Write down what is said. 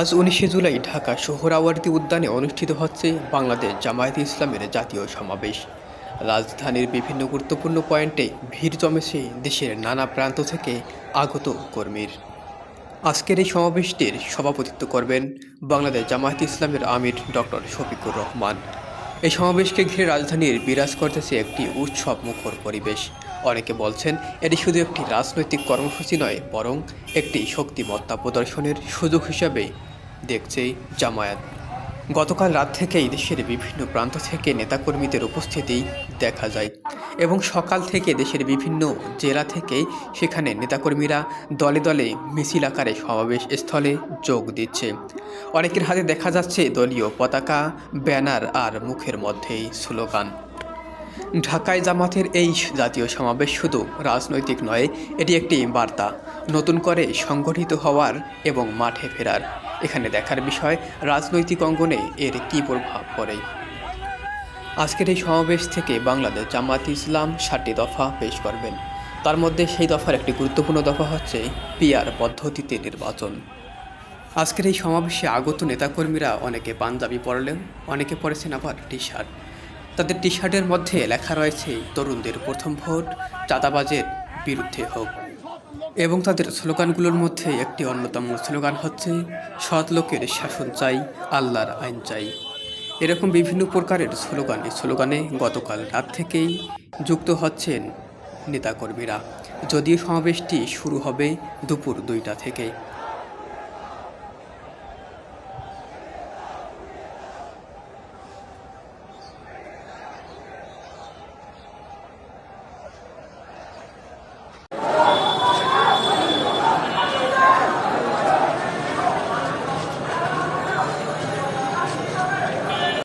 আজ উনিশে জুলাই ঢাকা সোহরাওয়ার্দী উদ্যানে অনুষ্ঠিত হচ্ছে বাংলাদেশ জামায়াতে ইসলামের জাতীয় সমাবেশ। রাজধানীর বিভিন্ন গুরুত্বপূর্ণ পয়েন্টে ভিড় জমেছে দেশের নানা প্রান্ত থেকে আগত কর্মীর। আজকের এই সমাবেশটির সভাপতিত্ব করবেন বাংলাদেশ জামায়াতে ইসলামের আমির ডক্টর শফিকুর রহমান। এই সমাবেশকে ঘিরে রাজধানীর বিরাজ করতেছে একটি উৎসব মুখর পরিবেশ। অনেকে বলছেন এটি শুধু একটি রাজনৈতিক কর্মসূচি নয়, বরং একটি শক্তিমত্তা প্রদর্শনের সুযোগ হিসাবে দেখছে জামায়াত। গতকাল রাত থেকেই দেশের বিভিন্ন প্রান্ত থেকে নেতাকর্মীদের উপস্থিতি দেখা যায় এবং সকাল থেকে দেশের বিভিন্ন জেলা থেকে সেখানে নেতাকর্মীরা দলে দলে মিছিল আকারে সমাবেশ স্থলে যোগ দিচ্ছে। অনেকের হাতে দেখা যাচ্ছে দলীয় পতাকা, ব্যানার আর মুখের মধ্যেই স্লোগান। ঢাকায় জামাতের এই জাতীয় সমাবেশ শুধু রাজনৈতিক নয়, এটি একটি বার্তা। নতুন করে সংগঠিত হওয়ার এবং মাঠে ফেরার। এখানে দেখার বিষয়, রাজনৈতিক অঙ্গনে এর কী প্রভাব পড়ে। আজকের এই সমাবেশ থেকে বাংলাদেশ জামাত ইসলাম ষাটটি দফা পেশ করবেন। তার মধ্যে সেই দফার একটি গুরুত্বপূর্ণ দফা হচ্ছে পিয়ার পদ্ধতিতে নির্বাচন। আজকের এই সমাবেশে আগত নেতাকর্মীরা অনেকে পাঞ্জাবি পরলেন, অনেকে পরেছেন আবার টি শার্ট তাদের টি শার্টের মধ্যে লেখা রয়েছে, তরুণদের প্রথম ভোট, চাঁদাবাজের বিরুদ্ধে হোক। এবং তাদের স্লোগানগুলোর মধ্যে একটি অন্যতম স্লোগান হচ্ছে, সৎ লোকের শাসন চাই, আল্লাহর আইন চাই। এরকম বিভিন্ন প্রকারের স্লোগান, এই স্লোগানে গতকাল রাত থেকেই যুক্ত হচ্ছেন নেতাকর্মীরা। যদিও সমাবেশটি শুরু হবে দুপুর দুইটা থেকে।